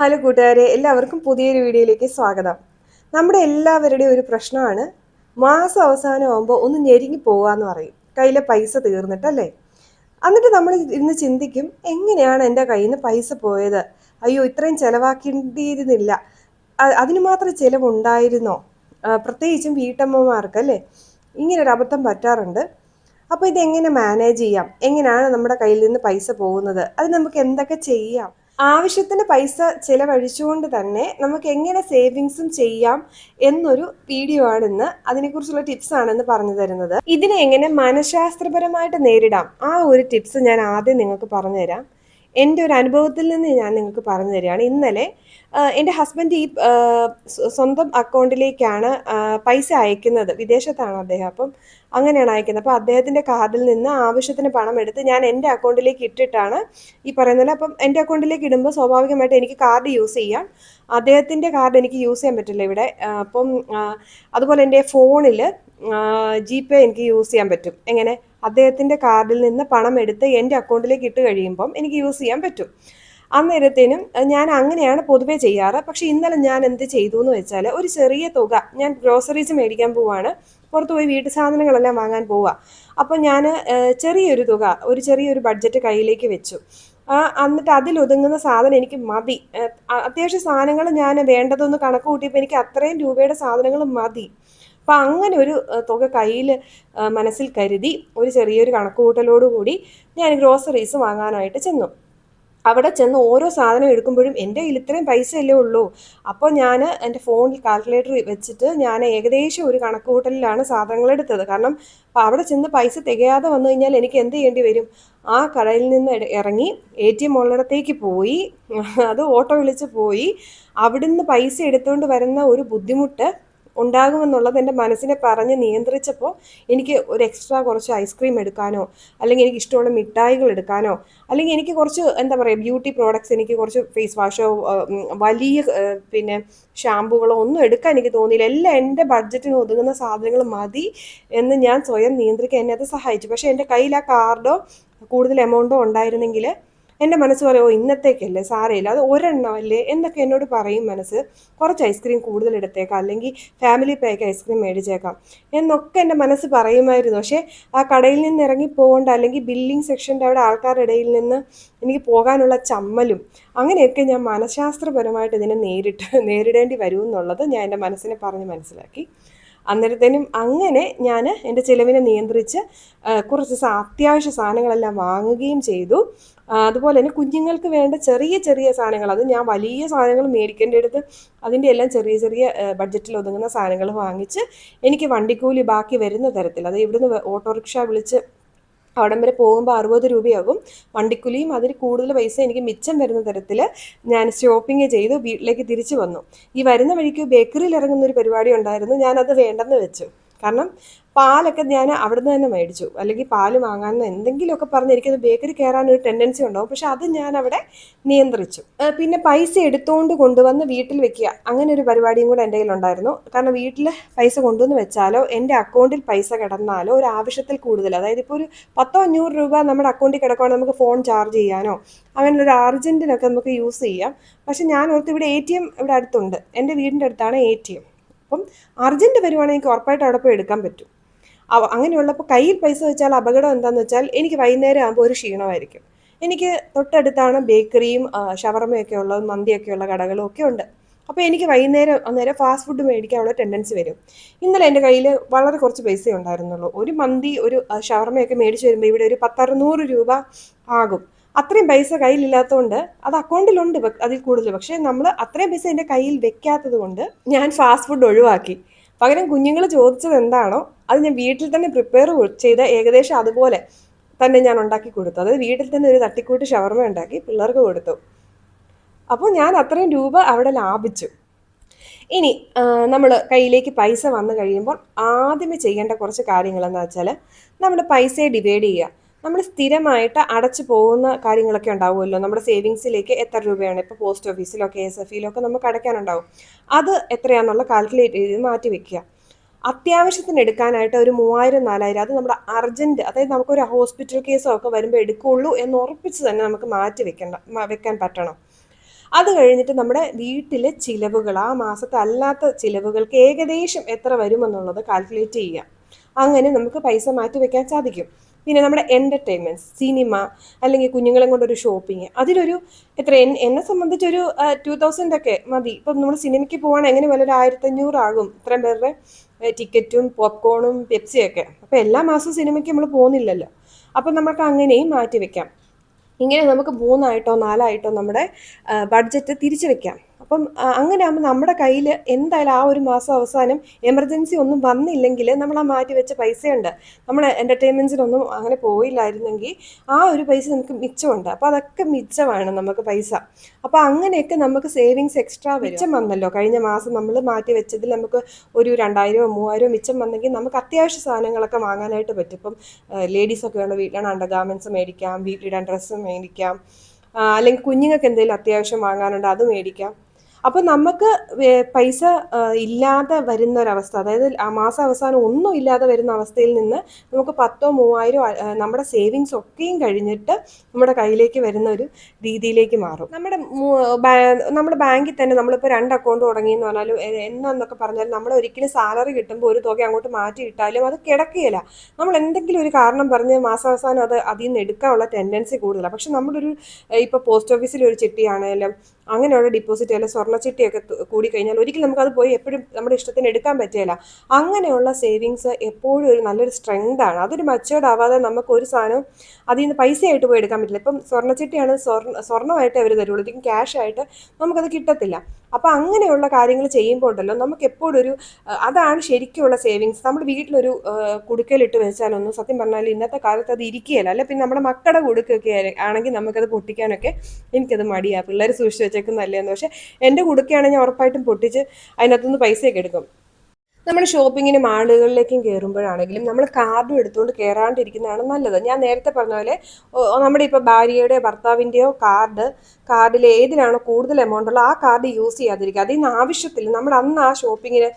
Hello കൂട്ടുകാരെ എല്ലാവർക്കും പുതിയൊരു വീഡിയോയിലേക്ക് സ്വാഗതം. നമ്മുടെ എല്ലാവരുടെയും ഒരു പ്രശ്നമാണ് മാസം അവസാനം ആകുമ്പോൾ ഒന്ന് ഞെരുങ്ങി പോകാന്ന് പറയും. കയ്യിലെ പൈസ തീർന്നിട്ടല്ലേ? എന്നിട്ട് നമ്മൾ ഇന്ന് ചിന്തിക്കും എങ്ങനെയാണ് എന്റെ കയ്യിൽ നിന്ന് പൈസ പോയത്? അയ്യോ ഇത്രയും ചിലവാക്കേണ്ടിയിരുന്നില്ല. അതിന് മാത്രം ചിലവുണ്ടായിരുന്നോ? പ്രത്യേകിച്ചും വീട്ടമ്മമാർക്ക് അല്ലേ ഇങ്ങനെ ഒരു അബദ്ധം പറ്റാറുണ്ട്. അപ്പോൾ ഇതെങ്ങനെ മാനേജ് ചെയ്യാം? എങ്ങനെയാണ് നമ്മുടെ കയ്യിൽ നിന്ന് പൈസ പോകുന്നത്? അത് നമുക്ക് എന്തൊക്കെ ചെയ്യാം? ആവശ്യത്തിന് പൈസ ചിലവഴിച്ചുകൊണ്ട് തന്നെ നമുക്ക് എങ്ങനെ സേവിങ്സും ചെയ്യാം എന്നൊരു വീഡിയോ ആണ് ഇന്ന്. അതിനെക്കുറിച്ചുള്ള ടിപ്സ് ആണെന്ന് പറഞ്ഞു തരുന്നത്. ഇതിനെ എങ്ങനെ മനഃശാസ്ത്രപരമായിട്ട് നേരിടാം? ആ ഒരു ടിപ്സ് ഞാൻ ആദ്യം നിങ്ങൾക്ക് പറഞ്ഞുതരാം എന്റെ ഒരു അനുഭവത്തിൽ നിന്ന് ഞാൻ നിങ്ങൾക്ക് പറഞ്ഞു തരികയാണ്. ഇന്നലെ എന്റെ ഹസ്ബൻഡ് ഈ സ്വന്തം അക്കൗണ്ടിലേക്കാണ് പൈസ അയക്കുന്നത്. വിദേശത്താണ് അദ്ദേഹം. അപ്പം അങ്ങനെയാണ് അയക്കുന്നത്. അപ്പോൾ അദ്ദേഹത്തിന്റെ കാർഡിൽ നിന്ന് ആവശ്യത്തിന് പണം എടുത്ത് ഞാൻ എന്റെ അക്കൗണ്ടിലേക്ക് ഇട്ടിട്ടാണ് ഈ പറയുന്നത്. അപ്പം എന്റെ അക്കൗണ്ടിലേക്ക് ഇടുമ്പോൾ സ്വാഭാവികമായിട്ട് എനിക്ക് കാർഡ് യൂസ് ചെയ്യാം. അദ്ദേഹത്തിന്റെ കാർഡ് എനിക്ക് യൂസ് ചെയ്യാൻ പറ്റില്ല ഇവിടെ. അപ്പം അതുപോലെ എന്റെ ഫോണിൽ ജി പേ എനിക്ക് യൂസ് ചെയ്യാൻ പറ്റും. എങ്ങനെ? അദ്ദേഹത്തിന്റെ കാർഡിൽ നിന്ന് പണം എടുത്ത് എന്റെ അക്കൗണ്ടിലേക്ക് ഇട്ട് കഴിയുമ്പം എനിക്ക് യൂസ് ചെയ്യാൻ പറ്റും. അന്നേരത്തേനും ഞാൻ അങ്ങനെയാണ് പൊതുവേ ചെയ്യാറ്. പക്ഷെ ഇന്നലെ ഞാൻ എന്ത് ചെയ്തു എന്ന് വെച്ചാൽ ഒരു ചെറിയ തുക ഞാൻ ഗ്രോസറീസ് മേടിക്കാൻ പോവാണ്. പുറത്ത് പോയി വീട്ടു സാധനങ്ങളെല്ലാം വാങ്ങാൻ പോവുക അപ്പോൾ ഞാൻ ചെറിയൊരു തുക ഒരു ചെറിയൊരു ബഡ്ജറ്റ് കയ്യിലേക്ക് വെച്ചു. എന്നിട്ട് അതിലൊതുങ്ങുന്ന സാധനം എനിക്ക് മതി. അത്യാവശ്യം സാധനങ്ങൾ ഞാൻ വേണ്ടതൊന്ന് കണക്ക് കൂട്ടിയപ്പോൾ എനിക്ക് അത്രയും രൂപയുടെ സാധനങ്ങൾ മതി. അപ്പം അങ്ങനെ ഒരു തുക കയ്യിൽ മനസ്സിൽ കരുതി ഒരു ചെറിയൊരു കണക്കുകൂട്ടലോടുകൂടി ഞാൻ ഗ്രോസറീസ് വാങ്ങാനായിട്ട് ചെന്നു. അവിടെ ചെന്ന് ഓരോ സാധനം എടുക്കുമ്പോഴും എന്റെ കയ്യിൽ ഇത്രയും പൈസ അല്ലേ ഉള്ളൂ. അപ്പോൾ ഞാൻ എന്റെ ഫോണിൽ കാൽക്കുലേറ്റർ വെച്ചിട്ട് ഞാൻ ഏകദേശം ഒരു കണക്കുകൂട്ടലിലാണ് സാധനങ്ങൾ എടുത്തത്. കാരണം അവിടെ ചെന്ന് പൈസ തികയാതെ വന്നു കഴിഞ്ഞാൽ എനിക്ക് എന്ത് ചെയ്യേണ്ടി വരും? ആ കടയിൽ നിന്ന് ഇറങ്ങി എ ടി എം ഉള്ളിടത്തേക്ക് പോയി. അത് ഓട്ടോ വിളിച്ച് പോയി. അവിടുന്ന് പൈസ എടുത്തുകൊണ്ട് വരുന്ന ഒരു ബുദ്ധിമുട്ട് ഉണ്ടാകുമെന്നുള്ളത് എന്റെ മനസ്സിനെ പറഞ്ഞ് നിയന്ത്രിച്ചപ്പോൾ എനിക്ക് ഒരു എക്സ്ട്രാ കുറച്ച് ഐസ്ക്രീം എടുക്കാനോ അല്ലെങ്കിൽ എനിക്ക് ഇഷ്ടമുള്ള മിഠായികൾ എടുക്കാനോ അല്ലെങ്കിൽ എനിക്ക് കുറച്ച് എന്താ പറയുക ബ്യൂട്ടി പ്രോഡക്റ്റ്സ് എനിക്ക് കുറച്ച് ഫേസ് വാഷോ വലിയ പിന്നെ ഷാമ്പുകളോ ഒന്നും എടുക്കാൻ എനിക്ക് തോന്നിയില്ല. എല്ലാം എന്റെ ബഡ്ജറ്റിന് ഒതുങ്ങുന്ന സാധനങ്ങൾ മതി എന്ന് ഞാൻ സ്വയം നിയന്ത്രിക്കാൻ എന്നെ അത് സഹായിച്ചു. പക്ഷേ എന്റെ കയ്യിൽ ആ കാർഡോ കൂടുതൽ എമൗണ്ടോ ഉണ്ടായിരുന്നെങ്കിൽ എന്റെ മനസ്സ് പറയും ഓ ഇന്നത്തേക്കല്ലേ? സാരമില്ല അത് ഒരെണ്ണമല്ലേ? എന്നൊക്കെ എന്നോട് പറയും മനസ്സ്. കുറച്ച് ഐസ്ക്രീം കൂടുതൽ എടുത്തേക്കാം. അല്ലെങ്കിൽ ഫാമിലി പാക്ക് ഐസ്ക്രീം മേടിച്ചേക്കാം. എന്നൊക്കെ എന്റെ മനസ്സ് പറയുമായിരുന്നു. പക്ഷേ ആ കടയിൽ നിന്ന് ഇറങ്ങി പോകേണ്ട അല്ലെങ്കിൽ ബില്ലിംഗ് സെക്ഷന്റെ അവിടെ ആൾക്കാരുടെ ഇടയിൽ നിന്ന് എനിക്ക് പോകാനുള്ള ചമ്മലും അങ്ങനെയൊക്കെ ഞാൻ മനഃശാസ്ത്രപരമായിട്ട് ഇതിനെ നേരിട്ട് നേരിടേണ്ടി വരുമെന്നുള്ളത് ഞാൻ എന്റെ മനസ്സിനെ പറഞ്ഞ് മനസ്സിലാക്കി. അന്നേരത്തേനും അങ്ങനെ ഞാൻ എന്റെ ചിലവിനെ നിയന്ത്രിച്ച് കുറച്ച് അത്യാവശ്യ സാധനങ്ങളെല്ലാം വാങ്ങുകയും ചെയ്തു. അതുപോലെ തന്നെ കുഞ്ഞുങ്ങൾക്ക് വേണ്ട ചെറിയ ചെറിയ സാധനങ്ങൾ അത് ഞാൻ വലിയ സാധനങ്ങൾ മേടിക്കേണ്ട അടുത്ത് അതിന്റെ എല്ലാം ചെറിയ ചെറിയ ബഡ്ജറ്റിൽ ഒതുങ്ങുന്ന സാധനങ്ങൾ വാങ്ങിച്ച് എനിക്ക് വണ്ടിക്കൂലി ബാക്കി വരുന്ന തരത്തിൽ അത് ഇവിടുന്ന് ഓട്ടോറിക്ഷ വിളിച്ച് അവിടം വരെ പോകുമ്പോൾ അറുപത് രൂപയാകും. വണ്ടിക്കുലിയും അതിൽ കൂടുതൽ പൈസ എനിക്ക് മിച്ചം വരുന്ന തരത്തിൽ ഞാൻ ഷോപ്പിംഗ് ചെയ്ത് വീട്ടിലേക്ക് തിരിച്ചു വന്നു. ഈ വരുന്ന വഴിക്ക് ബേക്കറിയിൽ ഇറങ്ങുന്ന ഒരു പരിപാടി ഉണ്ടായിരുന്നു. ഞാനത് വേണ്ടെന്ന് വെച്ചു. കാരണം പാലൊക്കെ ഞാൻ അവിടുന്ന് തന്നെ മേടിച്ചു. അല്ലെങ്കിൽ പാൽ വാങ്ങാനോ എന്തെങ്കിലുമൊക്കെ പറഞ്ഞ് ബേക്കറി കയറാൻ ഒരു ടെൻഡൻസി ഉണ്ടാവും. പക്ഷെ അത് ഞാൻ അവിടെ നിയന്ത്രിച്ചു. പിന്നെ പൈസ എടുത്തുകൊണ്ട് കൊണ്ടുവന്ന് വീട്ടിൽ വെക്കുക. അങ്ങനെ ഒരു പരിപാടിയും കൂടെ എന്റെ കയ്യിലുണ്ടായിരുന്നു കാരണം വീട്ടിൽ പൈസ കൊണ്ടുവന്ന് വെച്ചാലോ എന്റെ അക്കൗണ്ടിൽ പൈസ കിടന്നാലോ ഒരു ആവശ്യത്തിൽ കൂടുതൽ. അതായത് ഇപ്പോൾ ഒരു പത്തോ അഞ്ഞൂറ് രൂപ നമ്മുടെ അക്കൗണ്ടിൽ കിടക്കുവാണെങ്കിൽ നമുക്ക് ഫോൺ ചാർജ് ചെയ്യാനോ അങ്ങനെ ഒരു അർജന്റിനൊക്കെ നമുക്ക് യൂസ് ചെയ്യാം. പക്ഷെ ഞാൻ ഓർത്ത് ഇവിടെ എ ടി എം ഇവിടെ അടുത്തുണ്ട്. എന്റെ വീടിന്റെ അടുത്താണ് എ ടി എം അപ്പം അർജന്റ് വരുവാണെങ്കിൽ ഉറപ്പായിട്ട് അവിടെ പോയി എടുക്കാൻ പറ്റും. അങ്ങനെയുള്ളപ്പോൾ കയ്യിൽ പൈസ വെച്ചാൽ അപകടം എന്താണെന്ന് വെച്ചാൽ എനിക്ക് വൈകുന്നേരം ആകുമ്പോൾ ഒരു ക്ഷീണമായിരിക്കും. എനിക്ക് തൊട്ടടുത്താണ് ബേക്കറിയും ഷവർമയൊക്കെ ഉള്ളത് മന്തിയൊക്കെയുള്ള കടകളും ഒക്കെ ഉണ്ട്. അപ്പോൾ എനിക്ക് വൈകുന്നേരം അന്നേരം ഫാസ്റ്റ് ഫുഡ് മേടിക്കാനുള്ള ടെൻഡൻസി വരും. ഇന്നലെ എന്റെ കയ്യിൽ വളരെ കുറച്ച് പൈസ ഉണ്ടായിരുന്നുള്ളൂ. ഒരു മന്തി ഒരു ഷവർമയൊക്കെ മേടിച്ച് വരുമ്പോൾ ഇവിടെ ഒരു പത്തറുന്നൂറ് രൂപ ആകും. അത്രയും പൈസ കയ്യിലില്ലാത്തതുകൊണ്ട് അത് അക്കൗണ്ടിലുണ്ട് അതിൽ കൂടുതൽ. പക്ഷേ നമ്മൾ അത്രയും പൈസ എന്റെ കയ്യിൽ വെക്കാത്തത് കൊണ്ട് ഞാൻ ഫാസ്റ്റ് ഫുഡ് ഒഴിവാക്കി. പകരം കുഞ്ഞുങ്ങൾ ചോദിച്ചത് എന്താണോ അത് ഞാൻ വീട്ടിൽ തന്നെ പ്രിപ്പയർ ചെയ്ത ഏകദേശം അതുപോലെ തന്നെ ഞാൻ ഉണ്ടാക്കി കൊടുത്തു. അതായത് വീട്ടിൽ തന്നെ ഒരു തട്ടിക്കൂട്ട് ഷവർമ ഉണ്ടാക്കി പിള്ളേർക്ക് കൊടുത്തു. അപ്പോൾ ഞാൻ അത്രയും രൂപ അവിടെ ലാഭിച്ചു. ഇനി നമ്മൾ കയ്യിലേക്ക് പൈസ വന്നു കഴിയുമ്പോൾ ആദ്യമേ ചെയ്യേണ്ട കുറച്ച് കാര്യങ്ങളെന്ന് വെച്ചാൽ നമ്മൾ പൈസയെ ഡിവൈഡ് ചെയ്യുക. നമ്മൾ സ്ഥിരമായിട്ട് അടച്ചു പോകുന്ന കാര്യങ്ങളൊക്കെ ഉണ്ടാവുമല്ലോ. നമ്മുടെ സേവിങ്സിലേക്ക് എത്ര രൂപയാണ് ഇപ്പോൾ പോസ്റ്റ് ഓഫീസിലോ കെ എസ് എഫ് ഇയിലൊക്കെ നമുക്ക് അടയ്ക്കാനുണ്ടാവും. അത് എത്രയാണെന്നുള്ള കാൽക്കുലേറ്റ് ചെയ്ത് മാറ്റി വെക്കുക. അത്യാവശ്യത്തിന് എടുക്കാനായിട്ട് ഒരു മൂവായിരം നാലായിരം അത് നമ്മുടെ അർജന്റ് അതായത് നമുക്കൊരു ഹോസ്പിറ്റൽ കേസോ ഒക്കെ വരുമ്പോൾ എടുക്കുകയുള്ളൂ എന്ന് ഉറപ്പിച്ച് തന്നെ നമുക്ക് മാറ്റി വെക്കേണ്ട വെക്കാൻ പറ്റണം. അത് കഴിഞ്ഞിട്ട് നമ്മുടെ വീട്ടിലെ ചിലവുകൾ ആ മാസത്തെ അല്ലാത്ത ചിലവുകൾക്ക് ഏകദേശം എത്ര വരുമെന്നുള്ളത് കാൽക്കുലേറ്റ് ചെയ്യുക. അങ്ങനെ നമുക്ക് പൈസ മാറ്റി വെക്കാൻ സാധിക്കും. പിന്നെ നമ്മുടെ എന്റർടൈൻമെന്റ്സ് സിനിമ അല്ലെങ്കിൽ കുഞ്ഞുങ്ങളെ കൊണ്ടൊരു ഷോപ്പിംഗ് അതിലൊരു എത്ര എന്നെ സംബന്ധിച്ചൊരു ടു തൗസൻഡ് ഒക്കെ മതി. ഇപ്പം നമ്മൾ സിനിമയ്ക്ക് പോകണം എങ്ങനെ വല്ല ഒരു ആയിരത്തഞ്ഞൂറാകും. ഇത്രയും പേരുടെ ടിക്കറ്റും പോപ്കോണും പെപ്സിയൊക്കെ അപ്പോൾ എല്ലാ മാസവും സിനിമയ്ക്ക് നമ്മൾ പോകുന്നില്ലല്ലോ. അപ്പം നമുക്ക് അങ്ങനെയും മാറ്റി വെക്കാം. ഇങ്ങനെ നമുക്ക് മൂന്നായിട്ടോ നാലായിട്ടോ നമ്മുടെ ബഡ്ജറ്റ് തിരിച്ചു വെക്കാം. അപ്പം അങ്ങനെ ആകുമ്പോൾ നമ്മുടെ കയ്യിൽ എന്തായാലും ആ ഒരു മാസം അവസാനം എമർജൻസി ഒന്നും വന്നില്ലെങ്കിൽ നമ്മൾ ആ മാറ്റി വെച്ച പൈസയുണ്ട്. നമ്മൾ എന്റർടൈൻമെന്റ്സിനൊന്നും അങ്ങനെ പോയില്ലായിരുന്നെങ്കിൽ ആ ഒരു പൈസ നമുക്ക് മിച്ചമുണ്ട്. അപ്പോൾ അതൊക്കെ മിച്ചമാണ് നമുക്ക് പൈസ. അപ്പോൾ അങ്ങനെയൊക്കെ നമുക്ക് സേവിങ്സ് എക്സ്ട്രാ മിച്ചം വന്നല്ലോ. കഴിഞ്ഞ മാസം നമ്മൾ മാറ്റി വെച്ചതിൽ നമുക്ക് ഒരു രണ്ടായിരമോ മൂവായിരമോ മിച്ചം വന്നെങ്കിൽ നമുക്ക് അത്യാവശ്യ സാധനങ്ങളൊക്കെ വാങ്ങാനായിട്ട് പറ്റും. ഇപ്പം ലേഡീസൊക്കെ ഉള്ള വീട്ടിലാണ് അണ്ടർ ഗാർമെന്റ്സ് മേടിക്കാം വീട്ടിലിടാൻ ഡ്രസ്സ് മേടിക്കാം. അല്ലെങ്കിൽ കുഞ്ഞുങ്ങൾക്ക് എന്തെങ്കിലും അത്യാവശ്യം വാങ്ങാനുണ്ട് അത് മേടിക്കാം. അപ്പോൾ നമുക്ക് പൈസ ഇല്ലാതെ വരുന്ന ഒരവസ്ഥ അതായത് ആ മാസം അവസാനം ഒന്നും ഇല്ലാതെ വരുന്ന അവസ്ഥയിൽ നിന്ന് നമുക്ക് പത്തോ മൂവായിരോ നമ്മുടെ സേവിങ്സ് ഒക്കെയും കഴിഞ്ഞിട്ട് നമ്മുടെ കയ്യിലേക്ക് വരുന്ന ഒരു രീതിയിലേക്ക് മാറും. നമ്മുടെ നമ്മുടെ ബാങ്കിൽ തന്നെ നമ്മളിപ്പോൾ രണ്ട് അക്കൗണ്ട് തുടങ്ങിയെന്ന് പറഞ്ഞാലും എന്നൊക്കെ പറഞ്ഞാലും നമ്മൾ ഒരിക്കലും സാലറി കിട്ടുമ്പോൾ ഒരു തുക അങ്ങോട്ട് മാറ്റി ഇട്ടാലും അത് കിടക്കുകയില്ല. നമ്മൾ എന്തെങ്കിലും ഒരു കാരണം പറഞ്ഞ് മാസാവസാനം അത് അതിൽ നിന്ന് എടുക്കാനുള്ള ടെൻഡൻസി കൂടുതലാണ് പക്ഷെ നമ്മളൊരു ഇപ്പോൾ പോസ്റ്റ് ഓഫീസിൽ ഒരു ചിട്ടിയാണെങ്കിലും അങ്ങനെയുള്ള ഡിപ്പോസിറ്റ് അല്ലെങ്കിൽ സ്വർണ ചിട്ടിയൊക്കെ തു- കൂടി കഴിഞ്ഞാൽ ഒരിക്കലും നമുക്കത് പോയി എപ്പോഴും നമ്മുടെ ഇഷ്ടത്തിന് എടുക്കാൻ പറ്റില്ല. അങ്ങനെയുള്ള സേവിങ്സ് എപ്പോഴും ഒരു നല്ലൊരു സ്ട്രെങ്ത് ആണ്. അതൊരു മച്ചുവേർഡ് ആവാതെ നമുക്ക് ഒരു സാധനം അതിൽ നിന്ന് പൈസയായിട്ട് പോയി എടുക്കാൻ പറ്റില്ല. ഇപ്പം സ്വർണച്ചിട്ടിയാണ് സ്വർണ സ്വർണമായിട്ട് അവർ തരുള്ളൂ. ഇതിന് ക്യാഷ് ആയിട്ട് നമുക്കത് കിട്ടത്തില്ല. അപ്പോൾ അങ്ങനെയുള്ള കാര്യങ്ങൾ ചെയ്യുമ്പോൾ ഉണ്ടല്ലോ നമുക്ക് എപ്പോഴും ഒരു അതാണ് ശരിക്കുള്ള സേവിങ്സ്. നമ്മൾ വീട്ടിലൊരു കുടുക്കലിട്ട് വെച്ചാലൊന്നും സത്യം പറഞ്ഞാൽ ഇന്നത്തെ കാലത്ത് അത് ഇരിക്കുകയല്ല. അല്ലെ പിന്നെ നമ്മുടെ മക്കളുടെ കുടുക്കൊക്കെ ആണെങ്കിൽ നമുക്കത് പൊട്ടിക്കാനൊക്കെ എനിക്കത് മടിയാണ് പിള്ളേർ സൂക്ഷിച്ച് വെച്ചേക്കുന്നതല്ലേന്ന് പക്ഷേ എന്റെ കുടുക്കയാണെങ്കിൽ ഞാൻ ഉറപ്പായിട്ടും പൊട്ടിച്ച് അതിനകത്തുനിന്ന് പൈസയൊക്കെ എടുക്കും. നമ്മൾ ഷോപ്പിങ്ങിന് മാളുകളിലേക്കും കയറുമ്പോഴാണെങ്കിലും നമ്മൾ കാർഡും എടുത്തുകൊണ്ട് കയറാണ്ടിരിക്കുന്നതാണ് നല്ലത്. ഞാൻ നേരത്തെ പറഞ്ഞ പോലെ നമ്മുടെ ഇപ്പോൾ ഭാര്യയുടെയോ ഭർത്താവിന്റെയോ കാർഡ് കാർഡിൽ ഏതിലാണോ കൂടുതൽ എമൗണ്ട് ഉള്ളത് ആ കാർഡ് യൂസ് ചെയ്യാതിരിക്കുക. അതിന് ആവശ്യത്തിൽ നമ്മൾ അന്ന് ആ ഷോപ്പിങ്ങിന്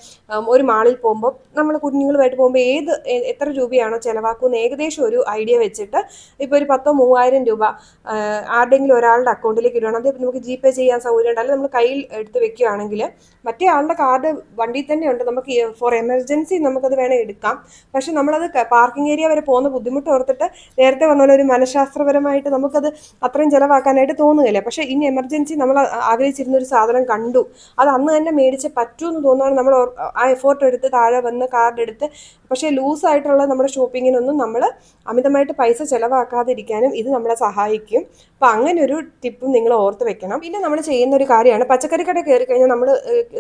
ഒരു മാളിൽ പോകുമ്പോൾ നമ്മൾ കുഞ്ഞുങ്ങളുമായിട്ട് പോകുമ്പോൾ ഏത് എത്ര രൂപയാണോ ചിലവാക്കുമെന്ന് ഏകദേശം ഒരു ഐഡിയ വെച്ചിട്ട് ഇപ്പോൾ ഒരു പത്തോ മൂവായിരം രൂപ ആരുടെങ്കിലും ഒരാളുടെ അക്കൗണ്ടിലേക്ക് ഇടുകയാണ് അത് നമുക്ക് ജി പേ ചെയ്യാൻ സൗകര്യം അല്ലെങ്കിൽ നമ്മൾ കയ്യിൽ എടുത്ത് വെക്കുകയാണെങ്കിൽ മറ്റേ ആളുടെ കാർഡ് വണ്ടിയിൽ തന്നെ ഉണ്ട്. നമുക്ക് ഫോർ എമർജൻസി നമുക്കത് വേണേൽ എടുക്കാം. പക്ഷെ നമ്മളത് പാർക്കിംഗ് ഏരിയ വരെ പോകുന്ന ബുദ്ധിമുട്ട് ഓർത്തിട്ട് നേരത്തെ പറഞ്ഞ ഒരു മനഃശാസ്ത്രപരമായിട്ട് നമുക്കത് അത്രയും ചിലവാക്കാനായിട്ട് തോന്നുകയില്ല. പക്ഷേ ഇനി എമർജൻസി നമ്മൾ ആഗ്രഹിച്ചിരുന്ന ഒരു സാധനം കണ്ടു. അത് അന്ന് തന്നെ മേടിച്ച് പറ്റൂ എന്ന് തോന്നുകയാണ് നമ്മൾ ആ എഫോർട്ട് എടുത്ത് താഴെ വന്ന് കാർഡ് എടുത്ത്. പക്ഷേ ലൂസായിട്ടുള്ള നമ്മുടെ ഷോപ്പിങ്ങിനൊന്നും നമ്മൾ അമിതമായിട്ട് പൈസ ചിലവാക്കാതിരിക്കാനും ഇത് നമ്മളെ സഹായിക്കും. അപ്പം അങ്ങനെ ഒരു ടിപ്പും നിങ്ങൾ ഓർത്ത് വെക്കണം. പിന്നെ നമ്മൾ ചെയ്യുന്ന ഒരു കാര്യമാണ് പച്ചക്കറി കട കയറി കഴിഞ്ഞാൽ നമ്മൾ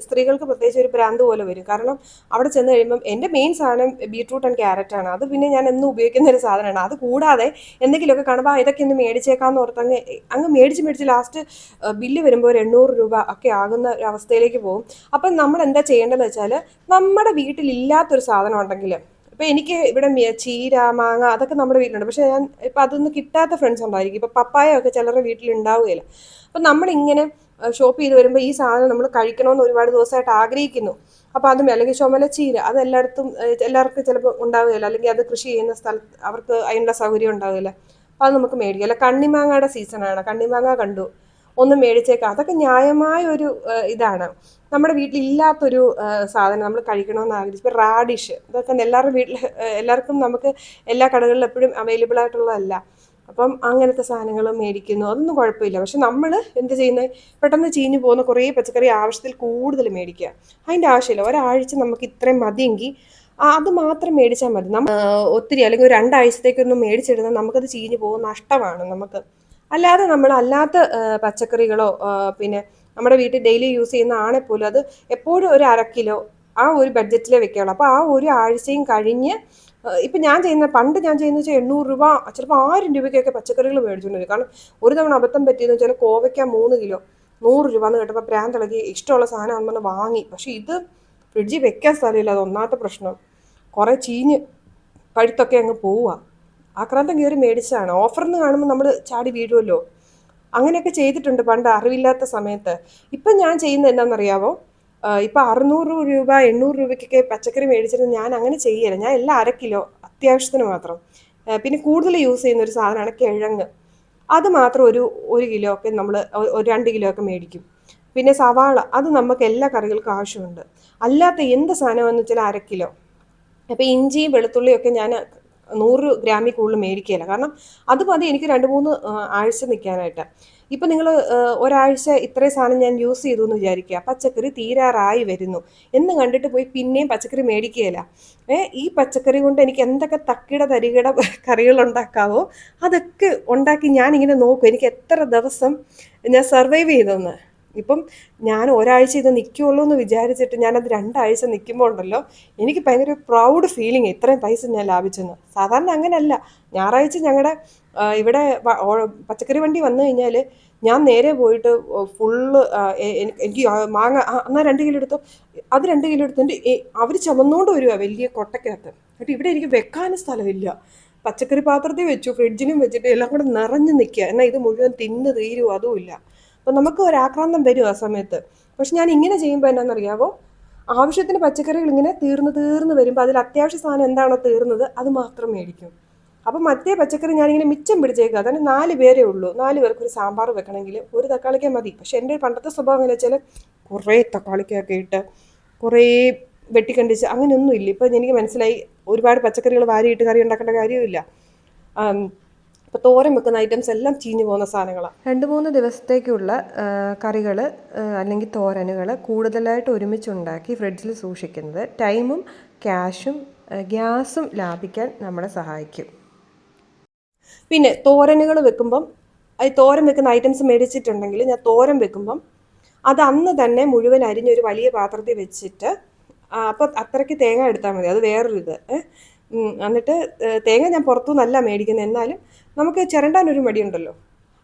സ്ത്രീകൾക്ക് പ്രത്യേകിച്ച് ഒരു ഭ്രാന്ത് പോലെ വരും. കാരണം അവിടെ ചെന്ന് കഴിയുമ്പം എന്റെ മെയിൻ സാധനം ബീട്രൂട്ട് ആൻഡ് ക്യാരറ്റ് ആണ്. അത് പിന്നെ ഞാൻ എന്നും ഉപയോഗിക്കുന്ന ഒരു സാധനമാണ്. അത് കൂടാതെ എന്തെങ്കിലുമൊക്കെ കാണുമ്പോൾ ഇതൊക്കെ ഒന്ന് മേടിച്ചേക്കാന്ന് ഓർത്ത് അങ്ങ് അങ്ങ് മേടിച്ച് മേടിച്ച് ലാസ്റ്റ് ബില്ല് വരുമ്പോൾ ഒരു എണ്ണൂറ് രൂപ ഒക്കെ ആകുന്ന ഒരു അവസ്ഥയിലേക്ക് പോകും. അപ്പം നമ്മൾ എന്താ ചെയ്യേണ്ടതെന്ന് വെച്ചാൽ നമ്മുടെ വീട്ടിലില്ലാത്തൊരു സാധനം ഉണ്ടെങ്കിൽ ഇപ്പം എനിക്ക് ഇവിടെ ചീര മാങ്ങ അതൊക്കെ നമ്മുടെ വീട്ടിലുണ്ട്. പക്ഷേ ഞാൻ ഇപ്പം അതൊന്നും കിട്ടാത്ത ഫ്രണ്ട്സ് ഉണ്ടായിരിക്കും. ഇപ്പം പപ്പായ ഒക്കെ ചിലരുടെ വീട്ടിലുണ്ടാവുകയില്ല. അപ്പം നമ്മളിങ്ങനെ ഷോപ്പ് ചെയ്ത് വരുമ്പോൾ ഈ സാധനം നമ്മൾ കഴിക്കണമെന്ന് ഒരുപാട് ദിവസമായിട്ട് ആഗ്രഹിക്കുന്നു. അപ്പോൾ അതും അല്ലെങ്കിൽ ചുമല ചീര അത് എല്ലായിടത്തും എല്ലാവർക്കും ചിലപ്പോൾ ഉണ്ടാവുകയില്ല. അല്ലെങ്കിൽ അത് കൃഷി ചെയ്യുന്ന സ്ഥലത്ത് അവർക്ക് അതിനുള്ള സൗകര്യം ഉണ്ടാവില്ല അപ്പോൾ അത് നമുക്ക് മേടിക്കാം. അല്ല കണ്ണിമാങ്ങയുടെ സീസണാണ് കണ്ണിമാങ്ങ കണ്ടു. ഒന്ന് മേടിച്ചേക്കാം. അതൊക്കെ ന്യായമായ ഒരു ഇതാണ്. നമ്മുടെ വീട്ടിലില്ലാത്തൊരു സാധനം നമ്മൾ കഴിക്കണമെന്ന് ആഗ്രഹിച്ചു. ഇപ്പോൾ റാഡിഷ് ഇതൊക്കെ എല്ലാവരുടെ വീട്ടിൽ എല്ലാവർക്കും നമുക്ക് എല്ലാ കടകളിലും എപ്പോഴും അവൈലബിൾ ആയിട്ടുള്ളതല്ല. അപ്പം അങ്ങനത്തെ സാധനങ്ങൾ മേടിക്കുന്നു. അതൊന്നും കുഴപ്പമില്ല. പക്ഷെ നമ്മൾ എന്ത് ചെയ്യുന്നത്? പെട്ടെന്ന് ചീഞ്ഞു പോകുന്ന കുറേ പച്ചക്കറി ആവശ്യത്തിൽ കൂടുതൽ മേടിക്കുക. അതിന്റെ ആവശ്യമില്ല. ഒരാഴ്ച നമുക്ക് ഇത്രയും മതിയെങ്കിൽ അത് മാത്രം മേടിച്ചാൽ മതി. നമ്മൾ ഒത്തിരി അല്ലെങ്കിൽ ഒരു രണ്ടാഴ്ചത്തേക്കൊന്നും മേടിച്ചിടുന്നത് നമുക്കത് ചീഞ്ഞു പോകുന്ന നഷ്ടമാണ് നമുക്ക്. അല്ലാതെ നമ്മൾ അല്ലാത്ത പച്ചക്കറികളോ പിന്നെ നമ്മുടെ വീട്ടിൽ ഡെയിലി യൂസ് ചെയ്യുന്ന ആണെങ്കിൽ പോലും അത് എപ്പോഴും ഒരു അര കിലോ ആ ഒരു ബഡ്ജറ്റിലേ വെക്കുകയുള്ളൂ അപ്പോൾ ആ ഒരു ആഴ്ചയും കഴിഞ്ഞ് ഇപ്പം ഞാൻ ചെയ്യുന്ന പണ്ട് ഞാൻ ചെയ്യുന്ന വെച്ചാൽ എണ്ണൂറ് രൂപ ചിലപ്പോൾ ആയിരം രൂപയ്ക്കൊക്കെ പച്ചക്കറികൾ മേടിച്ചുകൊണ്ട് കാരണം ഒരു തവണ അബദ്ധം പറ്റിയെന്ന് വെച്ചാൽ കോവയ്ക്ക മൂന്ന് കിലോ നൂറ് രൂപ എന്ന് കേട്ടപ്പോൾ പ്രാന്തിളകി ഇഷ്ടമുള്ള സാധനം അന്ന് വാങ്ങി. പക്ഷേ ഇത് ഫ്രിഡ്ജിൽ വെക്കാൻ സ്ഥലമില്ല അത് ഒന്നാമത്തെ പ്രശ്നം. കുറേ ചീഞ്ഞ് പഴുത്തൊക്കെ അങ്ങ് പോവുക ആക്രാന്തം കയറി മേടിച്ചതാണ്. ഓഫറിന്ന് കാണുമ്പോൾ നമ്മൾ ചാടി വീഴുമല്ലോ അങ്ങനെയൊക്കെ ചെയ്തിട്ടുണ്ട് പണ്ട് അറിവില്ലാത്ത സമയത്ത്. ഇപ്പം ഞാൻ ചെയ്യുന്നത് എന്താണെന്നറിയാവോ ഇപ്പം അറുന്നൂറ് രൂപ എണ്ണൂറ് രൂപയ്ക്കൊക്കെ പച്ചക്കറി മേടിച്ചിട്ട് ഞാൻ അങ്ങനെ ചെയ്യല ഞാൻ എല്ലാം അര കിലോ അത്യാവശ്യത്തിന് മാത്രം. പിന്നെ കൂടുതൽ യൂസ് ചെയ്യുന്ന ഒരു സാധനമാണ് കിഴങ്ങ്. അത് മാത്രം ഒരു ഒരു കിലോ ഒക്കെ നമ്മൾ ഒരു രണ്ട് കിലോ ഒക്കെ മേടിക്കും. പിന്നെ സവാള അത് നമുക്ക് എല്ലാ കറികൾക്കും ആവശ്യമുണ്ട്. അല്ലാത്ത എന്ത് സാധനമെന്ന് വെച്ചാൽ അര കിലോ. അപ്പോൾ ഇഞ്ചിയും വെളുത്തുള്ളിയൊക്കെ ഞാൻ നൂറ് ഗ്രാമിൽ കൂടുതൽ മേടിക്കുകയില്ല. കാരണം അത് മതി എനിക്ക് രണ്ട് മൂന്ന് ആഴ്ച നിൽക്കാനായിട്ട്. ഇപ്പം നിങ്ങൾ ഒരാഴ്ച ഇത്രയും സാധനം ഞാൻ യൂസ് ചെയ്തു എന്ന് വിചാരിക്കുക പച്ചക്കറി തീരാറായി വരുന്നു. എന്ന് കണ്ടിട്ട് പോയി പിന്നെയും പച്ചക്കറി മേടിക്കുകയില്ല ഏ ഈ പച്ചക്കറി കൊണ്ട് എനിക്ക് എന്തൊക്കെ തക്കിട തരികിട കറികൾ ഉണ്ടാക്കാവോ അതൊക്കെ ഉണ്ടാക്കി ഞാനിങ്ങനെ നോക്കും. എനിക്ക് എത്ര ദിവസം ഞാൻ സർവൈവ് ചെയ്തെന്ന്. ഇപ്പം ഞാൻ ഒരാഴ്ച ഇത് നിൽക്കുള്ളൂ എന്ന് വിചാരിച്ചിട്ട് ഞാനത് രണ്ടാഴ്ച നിൽക്കുമ്പോൾ ഉണ്ടല്ലോ എനിക്ക് ഭയങ്കര പ്രൗഡ് ഫീലിംഗ് ഇത്രയും പൈസ ഞാൻ ലാഭിച്ചെന്ന്. സാധാരണ അങ്ങനെയല്ല ഞായറാഴ്ച ഞങ്ങളുടെ ഇവിടെ പച്ചക്കറി വണ്ടി വന്നു കഴിഞ്ഞാൽ ഞാൻ നേരെ പോയിട്ട് ഫുള്ള് എനിക്ക് മാങ്ങ എന്നാൽ രണ്ട് കിലോ എടുത്തു? അത് രണ്ട് കിലോ എടുത്തിട്ട് അവർ ചുമന്നുകൊണ്ട് വരിക വലിയ കൊട്ടക്കകത്ത്. എന്നിട്ട് ഇവിടെ എനിക്ക് വെക്കാനും സ്ഥലമില്ല. പച്ചക്കറി പാത്രത്തിൽ വെച്ചു ഫ്രിഡ്ജിലും വെച്ചിട്ട് എല്ലാം കൂടെ നിറഞ്ഞു നിൽക്കുക എന്നാൽ ഇത് മുഴുവൻ തിന്ന് തീരുമോ അതുമില്ല അപ്പം നമുക്ക് ഒരു ആക്രാന്തം വരും ആ സമയത്ത്. പക്ഷെ ഞാൻ ഇങ്ങനെ ചെയ്യുമ്പോൾ എന്നാണെന്നറിയാവോ ആവശ്യത്തിന് പച്ചക്കറികൾ ഇങ്ങനെ തീർന്ന് തീർന്ന് വരുമ്പോൾ അതിൽ അത്യാവശ്യ സാധനം എന്താണോ തീർന്നത് അത് മാത്രം മേടിക്കും. അപ്പം മറ്റേ പച്ചക്കറി ഞാനിങ്ങനെ മിച്ചം പിടിച്ചേക്കുക അതാണ് നാല് പേരേ ഉള്ളൂ. നാല് പേർക്ക് ഒരു സാമ്പാർ വെക്കണമെങ്കിൽ ഒരു തക്കാളിക്ക മതി. പക്ഷെ എന്റെ പണ്ടത്തെ സ്വഭാവം എന്ന് വെച്ചാൽ കുറേ തക്കാളിക്കൊക്കെ ഇട്ട് കുറേ വെട്ടിക്കണ്ടിച്ച് അങ്ങനെയൊന്നും ഇല്ല. ഇപ്പം എനിക്ക് മനസ്സിലായി ഒരുപാട് പച്ചക്കറികൾ വാരിയിട്ട് കറി ഉണ്ടാക്കേണ്ട കാര്യമില്ല ഇപ്പോൾ തോരൻ വെക്കുന്ന ഐറ്റംസ് എല്ലാം ചീഞ്ഞു പോകുന്ന സാധനങ്ങളാണ് രണ്ട് മൂന്ന് ദിവസത്തേക്കുള്ള കറികൾ അല്ലെങ്കിൽ തോരനുകൾ കൂടുതലായിട്ട് ഒരുമിച്ചുണ്ടാക്കി ഫ്രിഡ്ജിൽ സൂക്ഷിക്കുന്നത് ടൈമും ക്യാഷും ഗ്യാസും ലാഭിക്കാൻ നമ്മളെ സഹായിക്കും. പിന്നെ തോരനുകൾ വെക്കുമ്പം തോരൻ വെക്കുന്ന ഐറ്റംസ് മേടിച്ചിട്ടുണ്ടെങ്കിൽ ഞാൻ തോരൻ വെക്കുമ്പം അത് അന്ന് തന്നെ മുഴുവൻ അരിഞ്ഞൊരു വലിയ പാത്രത്തിൽ വെച്ചിട്ട് അപ്പോൾ അത്രയ്ക്ക് തേങ്ങ എടുത്താൽ മതി. അത് വേറൊരു ഇത് എന്നിട്ട് തേങ്ങ ഞാൻ പുറത്തുനിന്നല്ല മേടിക്കുന്നത്. എന്നാലും നമുക്ക് ചിരണ്ടാനൊരു മടിയുണ്ടല്ലോ.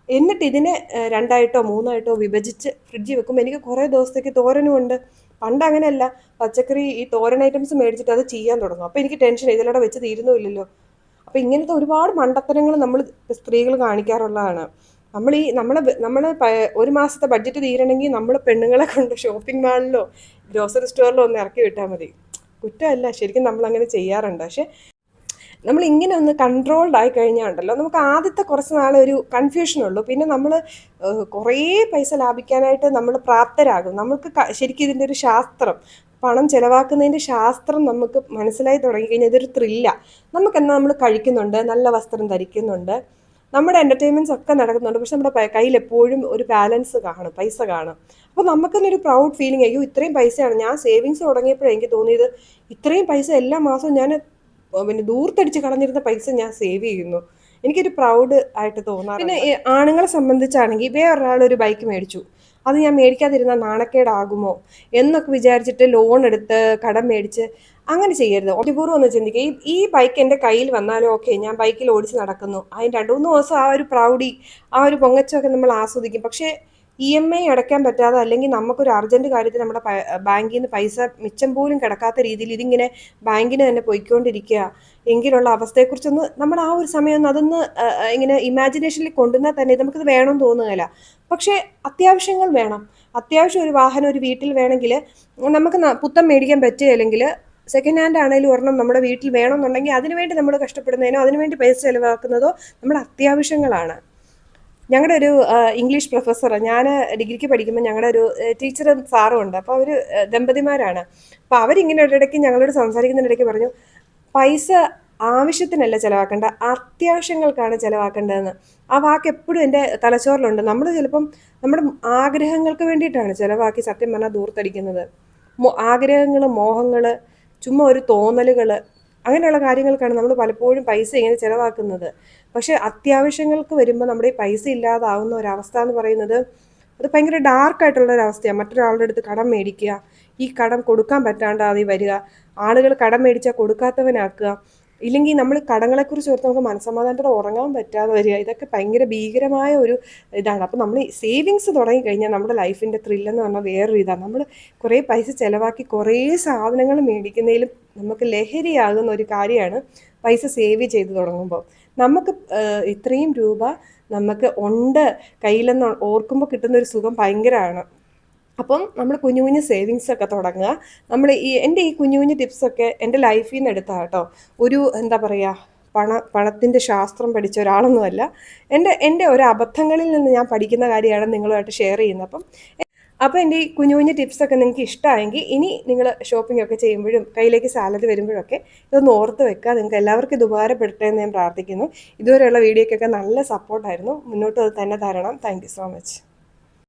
എന്നിട്ട് ഇതിനെ രണ്ടായിട്ടോ മൂന്നായിട്ടോ വിഭജിച്ച് ഫ്രിഡ്ജിൽ വെക്കുമ്പോൾ എനിക്ക് കുറേ ദിവസത്തേക്ക് തോരനും ഉണ്ട്. പണ്ട് അങ്ങനെയല്ല. പച്ചക്കറി ഈ തോരൻ ഐറ്റംസ് മേടിച്ചിട്ട് അത് ചെയ്യാൻ തുടങ്ങും. അപ്പോൾ എനിക്ക് ടെൻഷൻ ഇതിലൂടെ വെച്ച് തീരുന്നുമില്ലല്ലോ. അപ്പോൾ ഇങ്ങനത്തെ ഒരുപാട് മണ്ടത്തരങ്ങൾ നമ്മൾ സ്ത്രീകൾ കാണിക്കാറുള്ളതാണ്. നമ്മൾ ഈ നമ്മൾ നമ്മൾ ഒരു മാസത്തെ ബഡ്ജറ്റ് തീരണമെങ്കിൽ നമ്മൾ പെണ്ണുങ്ങളെ കൊണ്ട് ഷോപ്പിംഗ് മാളിലോ ഗ്രോസറി സ്റ്റോറിലോ ഒന്ന് ഇറക്കി വിട്ടാൽ മതി. കുറ്റമല്ല ശരിക്കും നമ്മൾ അങ്ങനെ ചെയ്യാറുണ്ട്. പക്ഷേ നമ്മൾ ഇങ്ങനെ ഒന്ന് കൺട്രോൾഡ് ആയി കഴിഞ്ഞാൽ ഉണ്ടല്ലോ നമുക്ക് ആദ്യത്തെ കുറച്ച് നാളെ ഒരു കൺഫ്യൂഷൻ ഉള്ളൂ. പിന്നെ നമ്മൾ കുറേ പൈസ ലാഭിക്കാനായിട്ട് നമ്മൾ പ്രാപ്തരാകും. നമുക്ക് ശരിക്കും ഇതിന്റെ ഒരു ശാസ്ത്രം പണം ചിലവാക്കുന്നതിന്റെ ശാസ്ത്രം നമുക്ക് മനസ്സിലായി തുടങ്ങിക്കഴിഞ്ഞാൽ ഇതൊരു ത്രില്ല നമുക്കെന്നാൽ നമ്മൾ കഴിക്കുന്നുണ്ട് നല്ല വസ്ത്രം ധരിക്കുന്നുണ്ട്. നമ്മുടെ എന്റർടൈൻമെന്റ്സ് ഒക്കെ നടക്കുന്നുണ്ട്. പക്ഷെ നമ്മുടെ കയ്യിൽ എപ്പോഴും ഒരു ബാലൻസ് കാണും പൈസ കാണും. അപ്പോൾ നമുക്ക് തന്നെ ഒരു പ്രൗഡ് ഫീലിംഗ് അയ്യോ ഇത്രയും പൈസയാണ്. ഞാൻ സേവിങ്സ് തുടങ്ങിയപ്പോഴേ എനിക്ക് തോന്നിയത് ഇത്രയും പൈസ എല്ലാ മാസവും ഞാൻ പിന്നെ ദൂർത്തടിച്ച് കളഞ്ഞിരുന്ന പൈസ ഞാൻ സേവ് ചെയ്യുന്നു. എനിക്കൊരു പ്രൗഡ് ആയിട്ട് തോന്നാറ് പിന്നെ ആണുങ്ങളെ സംബന്ധിച്ചാണെങ്കിൽ വേറൊരാൾ ഒരു ബൈക്ക് മേടിച്ചു. അത് ഞാൻ മേടിക്കാതിരുന്ന നാണക്കേടാകുമോ? എന്നൊക്കെ വിചാരിച്ചിട്ട് ലോൺ എടുത്ത് കടം മേടിച്ച് അങ്ങനെ ചെയ്യരുത്. ഒറ്റപൂർവം ഒന്ന് ചിന്തിക്കുക ഈ ഈ ബൈക്ക് എന്റെ കയ്യിൽ വന്നാലും ഓക്കെ ഞാൻ ബൈക്കിൽ ഓടിച്ച് നടക്കുന്നു. അതിന് രണ്ട് മൂന്ന് ദിവസം ആ ഒരു പ്രൗഡി ആ ഒരു പൊങ്ങച്ചമൊക്കെ നമ്മൾ ആസ്വദിക്കും. പക്ഷേ ഇ എം ഐ അടയ്ക്കാൻ പറ്റാതെ അല്ലെങ്കിൽ നമുക്കൊരു അർജന്റ് കാര്യത്തിൽ നമ്മുടെ ബാങ്കിൽ നിന്ന് പൈസ മിച്ചം പോലും കിടക്കാത്ത രീതിയിൽ ഇതിങ്ങനെ ബാങ്കിന് തന്നെ പോയിക്കൊണ്ടിരിക്കുക. എങ്കിലുള്ള അവസ്ഥയെക്കുറിച്ചൊന്ന് നമ്മൾ ആ ഒരു സമയം അതൊന്ന് ഇങ്ങനെ ഇമാജിനേഷനിൽ കൊണ്ടുവന്നാൽ തന്നെ നമുക്കത് വേണമെന്ന് തോന്നുകയില്ല. പക്ഷേ അത്യാവശ്യങ്ങൾ വേണം. അത്യാവശ്യം ഒരു വാഹനം ഒരു വീട്ടിൽ വേണമെങ്കിൽ നമുക്ക് പുത്തം മേടിക്കാൻ പറ്റുകയില്ലെങ്കിൽ സെക്കൻഡ് ഹാൻഡ് ആണെങ്കിലും ഒരെണ്ണം നമ്മുടെ വീട്ടിൽ വേണമെന്നുണ്ടെങ്കിൽ അതിനുവേണ്ടി നമ്മൾ കഷ്ടപ്പെടുന്നതിനോ അതിനുവേണ്ടി പൈസ ചിലവാക്കുന്നതോ നമ്മുടെ അത്യാവശ്യങ്ങളാണ്. ഞങ്ങളുടെ ഒരു ഇംഗ്ലീഷ് പ്രൊഫസർ ഞാൻ ഡിഗ്രിക്ക് പഠിക്കുമ്പോൾ ഞങ്ങളുടെ ഒരു ടീച്ചറും സാറും ഉണ്ട്. അപ്പോൾ അവർ ദമ്പതിമാരാണ്. അപ്പോൾ അവരിങ്ങനെ ഒരിടയ്ക്ക് ഞങ്ങളോട് സംസാരിക്കുന്നതിനിടയ്ക്ക് പറഞ്ഞു പൈസ ആവശ്യത്തിനല്ല ചിലവാക്കേണ്ട അത്യാവശ്യങ്ങൾക്കാണ് ചിലവാക്കേണ്ടതെന്ന്. ആ വാക്ക് എപ്പോഴും എന്റെ തലച്ചോറിലുണ്ട്. നമ്മൾ ചിലപ്പം നമ്മുടെ ആഗ്രഹങ്ങൾക്ക് വേണ്ടിയിട്ടാണ് ചിലവാക്കി സത്യം പറഞ്ഞാൽ ദൂർത്തടിക്കുന്നത്. ആഗ്രഹങ്ങൾ മോഹങ്ങൾ ചുമ്മാ ഒരു തോന്നലുകൾ അങ്ങനെയുള്ള കാര്യങ്ങൾക്കാണ് നമ്മൾ പലപ്പോഴും പൈസ ഇങ്ങനെ ചിലവാക്കുന്നത്. പക്ഷേ അത്യാവശ്യങ്ങൾക്ക് വരുമ്പോൾ നമ്മുടെ ഈ പൈസ ഇല്ലാതാവുന്ന ഒരവസ്ഥ എന്ന് പറയുന്നത് അത് ഭയങ്കര ഡാർക്കായിട്ടുള്ള ഒരു മറ്റൊരാളുടെ അടുത്ത് കടം മേടിക്കുക ഈ കടം കൊടുക്കാൻ പറ്റാണ്ടാതെ വരിക ആളുകൾ കടം മേടിച്ചാൽ കൊടുക്കാത്തവനാക്കുക ഇല്ലെങ്കിൽ നമ്മൾ കടങ്ങളെക്കുറിച്ച് ഓർത്ത് നമുക്ക് മനസ്സമാധാനത്തോടെ ഉറങ്ങാൻ പറ്റാതെ വരിക. ഇതൊക്കെ ഭയങ്കര ഭീകരമായ ഒരു ഇതാണ്. അപ്പോൾ നമ്മൾ സേവിങ്സ് തുടങ്ങി കഴിഞ്ഞാൽ നമ്മുടെ ലൈഫിന്റെ ത്രില്ലെന്ന് പറഞ്ഞാൽ വേറൊരു ഇതാണ്. നമ്മൾ കുറേ പൈസ ചിലവാക്കി കുറേ സാധനങ്ങൾ മേടിക്കുന്നതിലും നമുക്ക് ലഹരിയാകുന്ന ഒരു കാര്യമാണ് പൈസ സേവ് ചെയ്ത് തുടങ്ങുമ്പോൾ. നമുക്ക് ഇത്രയും രൂപ നമുക്ക് ഉണ്ട് കയ്യിലെന്ന് ഓർക്കുമ്പോൾ കിട്ടുന്ന ഒരു സുഖം ഭയങ്കരമാണ്. അപ്പം നമ്മൾ കുഞ്ഞു കുഞ്ഞു സേവിങ്സ് ഒക്കെ തുടങ്ങുക. നമ്മൾ ഈ എന്റെ ഈ കുഞ്ഞു കുഞ്ഞു ടിപ്സൊക്കെ എന്റെ ലൈഫിൽ നിന്ന് എടുത്താൽ കേട്ടോ. ഒരു എന്താ പറയുക പണ പണത്തിന്റെ ശാസ്ത്രം പഠിച്ച ഒരാളൊന്നുമല്ല എന്റെ എന്റെ ഒരു അബദ്ധങ്ങളിൽ നിന്ന് ഞാൻ പഠിക്കുന്ന കാര്യമാണ് നിങ്ങളുമായിട്ട് ഷെയർ ചെയ്യുന്നത്. അപ്പം അപ്പോൾ എന്റെ ഈ കുഞ്ഞു കുഞ്ഞു ടിപ്സൊക്കെ നിങ്ങൾക്ക് ഇഷ്ടമായെങ്കിൽ ഇനി നിങ്ങൾ ഷോപ്പിംഗ് ഒക്കെ ചെയ്യുമ്പോഴും കയ്യിലേക്ക് സാലഡ് വരുമ്പോഴൊക്കെ ഇതൊന്ന് ഓർത്ത് വെക്കുക. നിങ്ങൾക്ക് എല്ലാവർക്കും ഇത് ഉപകാരപ്പെടട്ടെ എന്ന് ഞാൻ പ്രാർത്ഥിക്കുന്നു. ഇതുവരെയുള്ള വീഡിയോയ്ക്കൊക്കെ നല്ല സപ്പോർട്ടായിരുന്നു മുന്നോട്ട് അത് തന്നെ തരണം. Thank so much